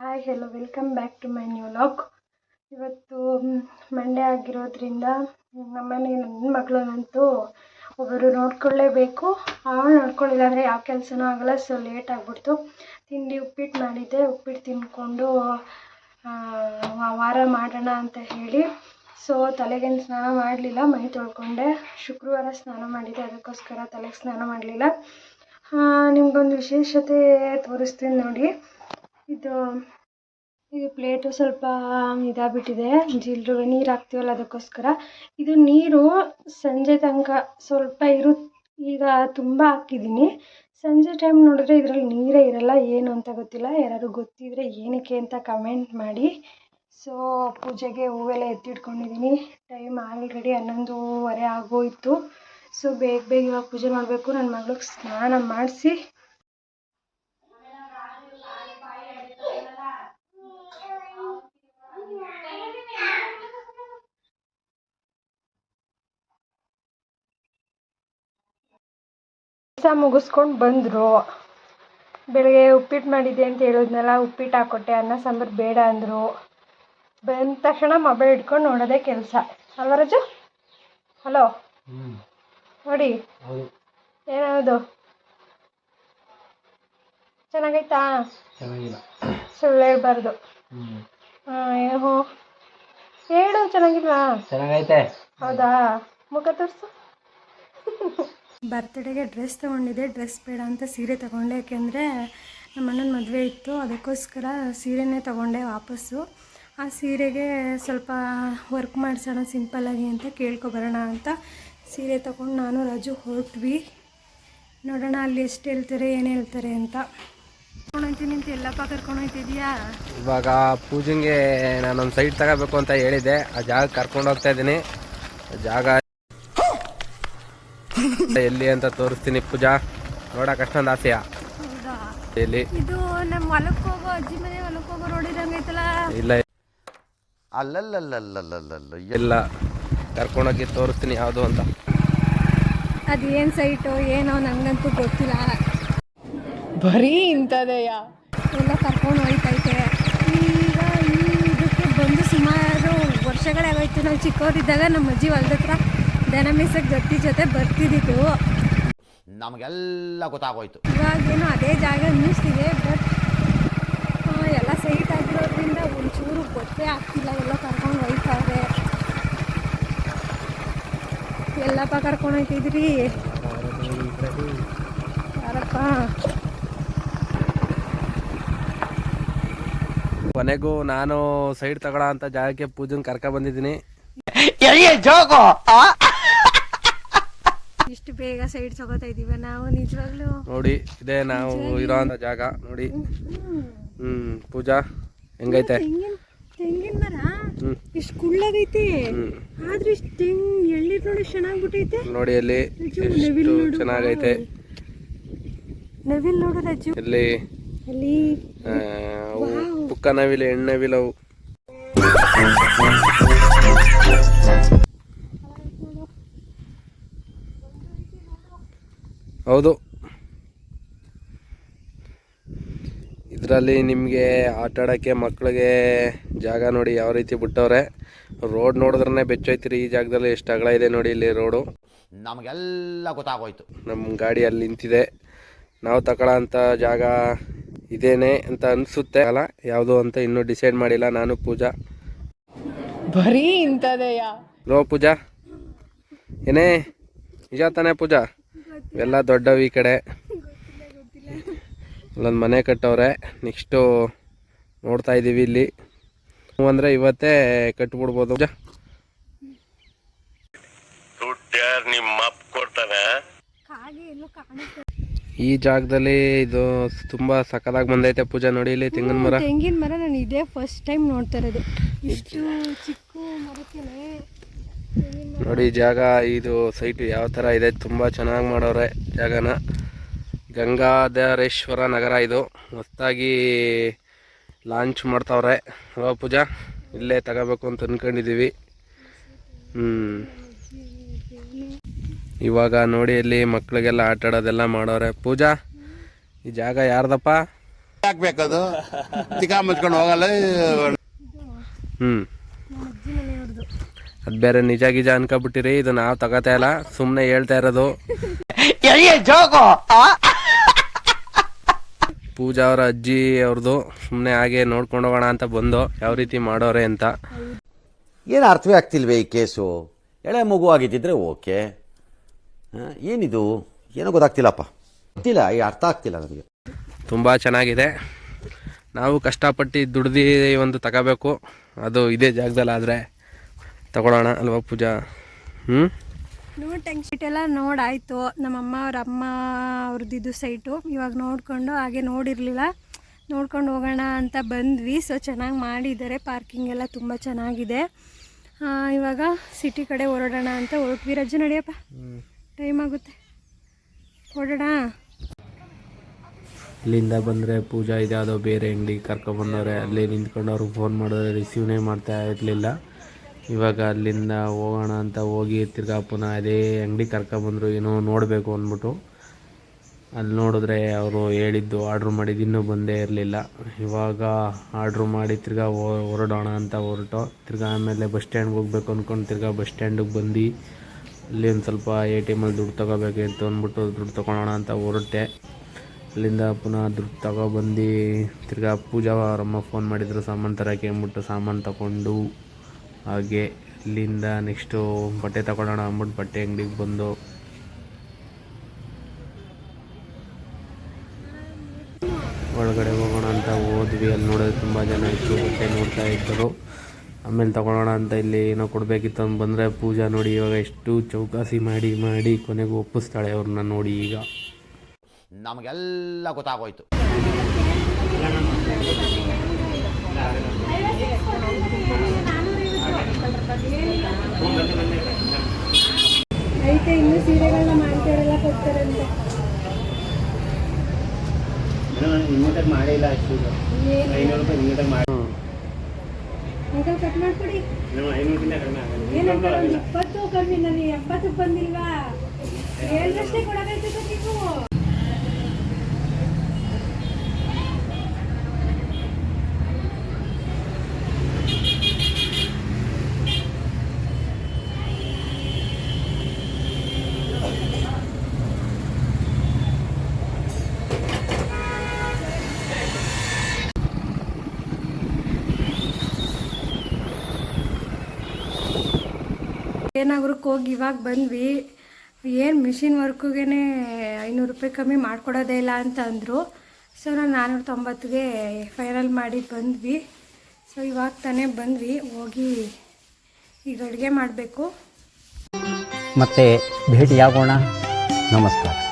Hi hello welcome back to my new vlog ಇವತ್ತು Monday ಆಗಿರೋದ್ರಿಂದ ನಮ್ಮನೆ ನನ್ನ ಮಗಳನ್ನಂತೂ ಒಬ್ಬರು ನೋಡ್ಕೊಳ್ಳೇಬೇಕು. ಅವಳು ನೋಡ್ಕೊಳ್ಳಿಲ್ಲ ಅಂದರೆ ಯಾವ ಕೆಲಸನೂ ಆಗಲ್ಲ ಸೊ ಲೇಟ್ ಆಗಿಬಿಡ್ತು. ತಿಂಡಿ ಉಪ್ಪಿಟ್ಟು ಮಾಡಿದ್ದೆ, ಉಪ್ಪಿಟ್ಟು ತಿಂದ್ಕೊಂಡು ವಾರ ಮಾಡೋಣ ಅಂತ ಹೇಳಿ. ಸೊ ತಲೆಗೇನು ಸ್ನಾನ ಮಾಡಲಿಲ್ಲ, ಮೈ ತೊಳ್ಕೊಂಡೆ. ಶುಕ್ರವಾರ ಸ್ನಾನ ಮಾಡಿದ್ದೆ, ಅದಕ್ಕೋಸ್ಕರ ತಲೆಗೆ ಸ್ನಾನ ಮಾಡಲಿಲ್ಲ. ನಿಮ್ಗೊಂದು ವಿಶೇಷತೆ ತೋರಿಸ್ತೀನಿ ನೋಡಿ. ಇದು ಇದು ಪ್ಲೇಟು ಸ್ವಲ್ಪ ಇದಾಗ್ಬಿಟ್ಟಿದೆ. ಜಿಲ್ರು ನೀರು ಹಾಕ್ತೀವಲ್ಲ ಅದಕ್ಕೋಸ್ಕರ. ಇದು ನೀರು ಸಂಜೆ ತನಕ ಸ್ವಲ್ಪ ಇರು, ಈಗ ತುಂಬ ಹಾಕಿದ್ದೀನಿ. ಸಂಜೆ ಟೈಮ್ ನೋಡಿದ್ರೆ ಇದರಲ್ಲಿ ನೀರೇ ಇರಲ್ಲ, ಏನು ಅಂತ ಗೊತ್ತಿಲ್ಲ. ಯಾರಾದ್ರು ಗೊತ್ತಿದ್ರೆ ಏನಕ್ಕೆ ಅಂತ ಕಮೆಂಟ್ ಮಾಡಿ. ಸೊ ಪೂಜೆಗೆ ಹೂವೆಲ್ಲ ಎತ್ತಿಟ್ಕೊಂಡಿದ್ದೀನಿ ಟೈಮ್ ಆಲ್ರೆಡಿ ಹನ್ನೊಂದೂವರೆ ಆಗೋಯಿತು. ಸೊ ಬೇಗ ಬೇಗ ಇವಾಗ ಪೂಜೆ ಮಾಡಬೇಕು. ನನ್ನ ಮಗಳಿಗೆ ಸ್ನಾನ ಮಾಡಿಸಿ ಕೆಲಸ ಮುಗಿಸ್ಕೊಂಡು ಬಂದರು. ಬೆಳಗ್ಗೆ ಉಪ್ಪಿಟ್ಟು ಮಾಡಿದ್ದೆ ಅಂತ ಹೇಳಿದ್ನಲ್ಲ ಉಪ್ಪಿಟ್ಟು ಹಾಕೊಟ್ಟೆ ಅನ್ನ ಸಾಂಬಾರು ಬೇಡ ಅಂದರು. ಬಂದ ತಕ್ಷಣ ಮೊಬೈಲ್ ಹಿಡ್ಕೊಂಡು ನೋಡೋದೇ ಕೆಲಸ. ಅಲ್ವರಾಜು ಹಲೋ? ನೋಡಿ. ಏನದು? ಚೆನ್ನಾಗೈತಾ? ಸುಳ್ಳು ಹೇಳ್ಬಾರ್ದು. ಹ್ಞೂ ಹೇಳು ಚೆನ್ನಾಗಿಲ್ವಾ? ಚೆನ್ನಾಗೈತೆ. ಹೌದಾ? ಮುಖ ತೋರಿಸು. ಬರ್ತ್ಡೇಗೆ ಡ್ರೆಸ್ ತೊಗೊಂಡಿದ್ದೆ. ಡ್ರೆಸ್ ಬೇಡ ಅಂತ ಸೀರೆ ತೊಗೊಂಡೆ. ಯಾಕೆಂದರೆ ನಮ್ಮ ಅಣ್ಣನ ಮದುವೆ ಇತ್ತು. ಅದಕ್ಕೋಸ್ಕರ ಸೀರೆನೇ ತೊಗೊಂಡೆ ವಾಪಸ್ಸು. ಆ ಸೀರೆಗೆ ಸ್ವಲ್ಪ ವರ್ಕ್ ಮಾಡಿಸೋಣ ಸಿಂಪಲ್ಲಾಗಿ ಅಂತ ಕೇಳ್ಕೊಬರೋಣ ಅಂತ ಸೀರೆ ತೊಗೊಂಡು ನಾನು, ರಾಜು ಹೊರಟ್ವಿ. ನೋಡೋಣ ಅಲ್ಲಿ ಎಷ್ಟು ಹೇಳ್ತಾರೆ, ಏನು ಹೇಳ್ತಾರೆ ಅಂತ. ಕರ್ಕೊಂಡೋಗ್ತೀನಿ ಅಂತ ಎಲ್ಲಪ್ಪ ಕರ್ಕೊಂಡೋಗ್ತಿದ್ಯಾ ಇವಾಗ ಪೂಜೆಗೆ ನಾನೊಂದು ಸೈಟ್ ತಗೋಬೇಕು ಅಂತ ಹೇಳಿದ್ದೆ. ಆ ಜಾಗ ಕರ್ಕೊಂಡು ಹೋಗ್ತಾ ಇದ್ದೀನಿ. ಜಾಗ ಎಲ್ಲಿ ಅಂತ ತೋರಿಸ್ತೀನಿ ಪೂಜಾ. ನೋಡಕ್ ಅಷ್ಟೊಂದು ಆಸೆಯ? ಎಲ್ಲಿ? ಇದು ನಮ್ಮ ಹೊಲಕ್ಕೆ ಹೋಗೋ ಅಜ್ಜಿ ಮನೆ ಹೊಲಕ್ಕೆ ಹೋಗೋ ರೋಡ್ ಇಲ್ಲ. ಅಲ್ಲಲ್ಲಲ್ಲಲ್ಲಲ್ಲಲ್ಲ ಇಲ್ಲ. ಕರ್ಕೊಂಡೋಗಿ ತೋರಿಸ್ತೀನಿ ಯಾವುದು ಅಂತ. ಅದು ಏನು ಸೈಟು ಏನೋ ನನಗಂತೂ ಗೊತ್ತಿಲ್ಲ. ಬರೀ ಇಂತದೆಯಾ ಎಲ್ಲ ಕರ್ಕೊಂಡು ಹೋಯ್ತೈತೆ. ಈಗ ಈ ಇದಕ್ಕೆ ಬಂದು ಸುಮಾರು ವರ್ಷಗಳೇ ಆಗೋಯ್ತು ನಾವು ಚಿಕ್ಕವರಿದ್ದಾಗ ನಮ್ಮ ಅಜ್ಜಿ ಹೊಲ್ದ ಹತ್ರ ದನ ಮೇಸಕ್ಕೆ ಜೊತೆ ಜೊತೆ ಬರ್ತಿದ್ದಿತ್ತು. ನಮಗೆಲ್ಲ ಗೊತ್ತಾಗೋಯ್ತು. ಇವಾಗೇನು ಅದೇ ಜಾಗ ಅನ್ನಿಸ್ತಿದೆ ಬಟ್ ಎಲ್ಲ ಸೈಟ್ ಆಗಿರೋದ್ರಿಂದ ಒಂಚೂರು ಗೊತ್ತೇ ಆಗ್ತಿಲ್ಲ. ಎಲ್ಲ ಕರ್ಕೊಂಡು ಹೋಯ್ತಾರೆ. ಎಲ್ಲಪ್ಪ ಕರ್ಕೊಂಡು ಹೋಯ್ತಿದ್ರಿ? ಯಾರಪ್ಪ? ಕೊನೆಗೂ ನಾನು ಸೈಡ್ ತಗೊಳ ಅಂತ ಜಾಗಕ್ಕೆ ಪೂಜನ್ ಕರ್ಕ ಬಂದಿದ್ದೀನಿ. ಇಷ್ಟು ಬೇಗ ಸೈಡ್ ತಗೋತಾ ಇದೀವ ನಾವು ನಿಜವಾಗ್ಲೂ? ನೋಡಿ ಇದೇ ನಾವು ಇರೋ ಅಂತ ಜಾಗ ನೋಡಿ. ಹ್ಮ್ ಪೂಜಾ ಹೆಂಗೈತೆ? ತೆಂಗಿನ ತೆಂಗಿನ ಮರ? ಇಷ್ಟು ಕುಳ್ಳಗೈತೆ. ಆದ್ರೆ ಇಷ್ಟು ತೆಂಗ್ ಎಳ್ನೀರ್ ನೋಡಿ ಚೆನ್ನಾಗ್ಬಿಟ್ಟೈತೆ. ನೋಡಿ ಅಲ್ಲಿ ಎಷ್ಟು. ಚೆನ್ನಾಗೈತೆ. ನವಿಲ್ ನೋಡು ರಾಜು ಇಲ್ಲಿ ಅಲ್ಲಿ ಪುಕ್ಕ ನವಿಲು ಹೆಣ್ಣು ನವಿಲವು ಹೌದು. ಇದರಲ್ಲಿ ನಿಮಗೆ ಆಟ ಆಡೋಕ್ಕೆ ಮಕ್ಕಳಿಗೆ ಜಾಗ ನೋಡಿ ಯಾವ ರೀತಿ ಬಿಟ್ಟವ್ರೆ. ರೋಡ್ ನೋಡಿದ್ರೆ ಬೆಚ್ಚೋಯ್ತಿರಿ. ಈ ಜಾಗದಲ್ಲಿ ಎಷ್ಟು ಅಗಲ ಇದೆ ನೋಡಿ ಇಲ್ಲಿ ರೋಡು. ನಮಗೆಲ್ಲ ಗೊತ್ತಾಗೋಯ್ತು. ನಮ್ಮ ಗಾಡಿ ಅಲ್ಲಿ ನಿಂತಿದೆ. ನಾವು ತಗೊಳ್ಳೋ ಅಂಥ ಜಾಗ ಇದೇನೆ ಅಂತ ಅನಿಸುತ್ತೆ. ಅಲ್ಲ ಯಾವುದು ಅಂತ ಇನ್ನೂ ಡಿಸೈಡ್ ಮಾಡಿಲ್ಲ. ನಾನು ಪೂಜಾ. ಬರೀ ಇಂಥದೆಯಾ? ಲೋ ಪೂಜಾ. ಏನೇ? ನಿಜ ತಾನೇ ಪೂಜಾ? ಎಲ್ಲ ದೊಡ್ಡವು ಈ ಕಡೆ. ಅಲ್ಲೊಂದು ಮನೆ ಕಟ್ಟವ್ರೆ. ನೆಕ್ಸ್ಟು ನೋಡ್ತಾ ಇದ್ದೀವಿ ಇಲ್ಲಿ. ಹ್ಞೂ ಅಂದರೆ ಇವತ್ತೇ ಕಟ್ಬಿಡ್ಬೋದು. ಈ ಜಾಗದಲ್ಲಿ ಇದು ತುಂಬಾ ಸಕ್ಕದಾಗಿ ಬಂದೈತೆ ಪೂಜಾ. ನೋಡಿ ಇಲ್ಲಿ ತೆಂಗಿನ ಮರ. ತೆಂಗಿನ ಮರ ನಾನು ಇದೇ ಫಸ್ಟ್ ಟೈಮ್ ನೋಡ್ತಾ ಇರೋದು. ಇಷ್ಟು ಚಿಕ್ಕ ಮರಕ್ಕೆನೆ ತೆಂಗಿನ ಮರ ನೋಡಿ ಜಾಗ ಇದು ಸೈಟ್ ಯಾವ ಥರ ಇದೆ ತುಂಬ ಚೆನ್ನಾಗಿ ಮಾಡೋರೆ ಜಾಗನ. ಗಂಗಾಧರೇಶ್ವರ ನಗರ ಇದು. ಹೊಸ್ದಾಗಿ ಲಾಂಚ್ ಮಾಡ್ತಾವ್ರೆ. ಅಲ್ವಾ ಪೂಜಾ ಇಲ್ಲೇ ತಗೋಬೇಕು ಅಂತ ಅಂದ್ಕೊಂಡಿದ್ದೀವಿ ಹ್ಞೂ ಇವಾಗ ನೋಡಿ ಇಲ್ಲಿ ಮಕ್ಕಳಿಗೆಲ್ಲ ಆಟ ಆಡೋದೆಲ್ಲ ಮಾಡೋರೆ. ಪೂಜಾ ಈ ಜಾಗ ಯಾರ್ದಪ್ಪ? ಅದು? ಮುಚ್ಕೊಂಡು ಹೋಗಲ್ಲ. ಹ್ಞೂ ಅದು ಬೇರೆ ನಿಜ ಗಿಜ ಅನ್ಕೊಬಿಟ್ಟಿರಿ ಇದು ನಾವು ತಗೋತಾ ಇಲ್ಲ ಸುಮ್ಮನೆ ಹೇಳ್ತಾ ಇರೋದು. ಪೂಜಾ ಅವರ ಅಜ್ಜಿ ಅವ್ರದ್ದು ಸುಮ್ಮನೆ ಹಾಗೆ ನೋಡ್ಕೊಂಡು ಹೋಗೋಣ ಅಂತ ಬಂದು ಯಾವ ರೀತಿ ಮಾಡೋರೆ ಅಂತ. ಏನು ಅರ್ಥವೇ ಆಗ್ತಿಲ್ವೇ ಈ ಕೇಸು? ಎಳೆ ಮಗು ಆಗಿದ್ದಿದ್ರೆ ಓಕೆ. ಏನಿದು? ಏನೋ ಗೊತ್ತಾಗ್ತಿಲ್ಲಪ್ಪ. ಗೊತ್ತಿಲ್ಲ ಈ ಅರ್ಥ ಆಗ್ತಿಲ್ಲ ನನಗೆ ತುಂಬ ಚೆನ್ನಾಗಿದೆ. ನಾವು ಕಷ್ಟಪಟ್ಟು ದುಡ್ದು ಒಂದು ತಗೋಬೇಕು. ಅದು ಇದೇ ಜಾಗದಲ್ಲಿ ಆದರೆ ತಗೊಳ್ಳೋಣ ಅಲ್ವಾ ಪೂಜಾ? ಹ್ಞೂ ನೋಡಿ ಟೆಂಕ್ ಶೀಟ್ ಎಲ್ಲ ನೋಡಾಯಿತು. ನಮ್ಮಮ್ಮ ಅವ್ರ ಅಮ್ಮ ಅವ್ರದ್ದು ಸೈಟು. ಇವಾಗ ನೋಡಿಕೊಂಡು ಹಾಗೆ ನೋಡಿರಲಿಲ್ಲ. ನೋಡ್ಕೊಂಡು ಹೋಗೋಣ ಅಂತ ಬಂದ್ವಿ. ಸೊ ಚೆನ್ನಾಗಿ ಮಾಡಿದ್ದಾರೆ. ಪಾರ್ಕಿಂಗ್ ಎಲ್ಲ ತುಂಬ ಚೆನ್ನಾಗಿದೆ. ಆ, ಇವಾಗ ಸಿಟಿ ಕಡೆ ಹೊರಡೋಣ ಅಂತ ಹೊರಟ್ವಿ. ರಜೆ ನಡಿಯಪ್ಪ? ಟೈಮ್ ಆಗುತ್ತೆ. ಹೊರಡೋಣ? ಇಲ್ಲಿಂದ ಬಂದರೆ ಪೂಜಾ ಇದ್ಯಾವುದೋ ಬೇರೆ ಅಂಗಡಿ ಕರ್ಕೊಬಂದವ್ರೆ. ಅಲ್ಲಿ ನಿಂತ್ಕೊಂಡು ಅವ್ರಿಗೆ ಫೋನ್ ಮಾಡಿದ್ರೆ ರಿಸೀವ್ನೇ ಮಾಡ್ತಾ ಇರಲಿಲ್ಲ. ಇವಾಗ ಅಲ್ಲಿಂದ ಹೋಗೋಣ ಅಂತ ಹೋಗಿ ತಿರ್ಗಾ ಪುನಃ ಅದೇ ಅಂಗಡಿ ಕರ್ಕೊಂಬಂದರು ಏನೋ ನೋಡಬೇಕು ಅಂದ್ಬಿಟ್ಟು. ಅಲ್ಲಿ ನೋಡಿದ್ರೆ ಅವರು ಹೇಳಿದ್ದು ಆರ್ಡ್ರ್ ಮಾಡಿದ್ದು ಇನ್ನೂ ಬಂದೇ ಇರಲಿಲ್ಲ. ಇವಾಗ ಆರ್ಡ್ರ್ ಮಾಡಿ ತಿರ್ಗಾ ಹೊರಡೋಣ ಅಂತ ಹೊರಟು. ತಿರ್ಗಾ ಆಮೇಲೆ ಬಸ್ ಸ್ಟ್ಯಾಂಡ್ಗೆ ಹೋಗ್ಬೇಕು ಅಂದ್ಕೊಂಡು ತಿರ್ಗಾ ಬಸ್ ಸ್ಟ್ಯಾಂಡಿಗೆ ಬಂದು ಅಲ್ಲಿ ಒಂದು ಸ್ವಲ್ಪ ಎ ಟಿ ಎಮಲ್ಲಿ ದುಡ್ಡು ತೊಗೋಬೇಕಿತ್ತು ಅಂದ್ಬಿಟ್ಟು ದುಡ್ಡು ತೊಗೊಳೋಣ ಅಂತ ಹೊರಟೆ. ಅಲ್ಲಿಂದ ಪುನಃ ದುಡ್ಡು ತಗೊಬಂದು ತಿರ್ಗಾ ಪೂಜಾ ಅವರಮ್ಮ ಫೋನ್ ಮಾಡಿದ್ರು, ಸಾಮಾನು ತರೋಕೆ ಅಂದ್ಬಿಟ್ಟು ಸಾಮಾನು ತಗೊಂಡು. ಹಾಗೆ ಇಲ್ಲಿಂದ ನೆಕ್ಸ್ಟು ಬಟ್ಟೆ ತಗೊಳ್ಳೋಣ ಅಂದ್ಬಿಟ್ಟು ಬಟ್ಟೆ ಅಂಗಡಿಗೆ ಬಂದು. ಒಳಗಡೆ ಹೋಗೋಣ ಅಂತ ಹೋದ್ವಿ. ಅಲ್ಲಿ ನೋಡಿದ್ರೆ ತುಂಬ ಜನ ಇತ್ತು ಬಟ್ಟೆ ನೋಡ್ತಾ ಇದ್ದರು. ಆಮೇಲೆ ತಗೊಳ್ಳೋಣ ಅಂತ ಇಲ್ಲಿ ಏನೋ ಕೊಡಬೇಕಿತ್ತು ಅಂತ ಬಂದರೆ ಪೂಜಾ ನೋಡಿ ಇವಾಗ ಎಷ್ಟು ಚೌಕಾಸಿ ಮಾಡಿ ಮಾಡಿ ಕೊನೆಗೆ ಒಪ್ಪಿಸ್ತಾಳೆ ಅವ್ರನ್ನ ನೋಡಿ ಈಗ. ನಮಗೆಲ್ಲ ಗೊತ್ತಾಗೋಯ್ತು. ಐತೆ ಇನ್ನು ಸೀರೆಗಳನ್ನ ಮಾಡ್ತಾರಲ್ಲ ಕೊಡ್ತಾರಂತೆ ಅಂಕಲ್ ಕಟ್ ಮಾಡ್ಕೊಡಿ. ಏನಂತ ಒಂದು ಇಪ್ಪತ್ತು ಕಮ್ಮಿ ನನಗೆ ಎಪ್ಪತ್ತು ಬಂದಿಲ್ವಾ ಹೇಳಿದಷ್ಟೇ ಕೊಡೋಕೈತದ ನೀವು ಏನಾಗ್ರಕ್ಕೆ ಹೋಗಿ ಇವಾಗ ಬಂದ್ವಿ. ಏನು ಮಿಷಿನ್ ವರ್ಕ್ಗೆ ಐನೂರು ರೂಪಾಯಿ ಕಮ್ಮಿ ಮಾಡಿಕೊಡೋದೇ ಇಲ್ಲ ಅಂತ ಅಂದರು. ಸೊ ನಾನು ನಾನ್ನೂರ ತೊಂಬತ್ತಿಗೆ ಫೈನಲ್ ಮಾಡಿ ಬಂದ್ವಿ. ಸೊ ಇವಾಗ ತಾನೇ ಬಂದ್ವಿ. ಹೋಗಿ ಈಗ ಅಡುಗೆ ಮಾಡಬೇಕು. ಮತ್ತೆ ಭೇಟಿಯಾಗೋಣ. ನಮಸ್ಕಾರ.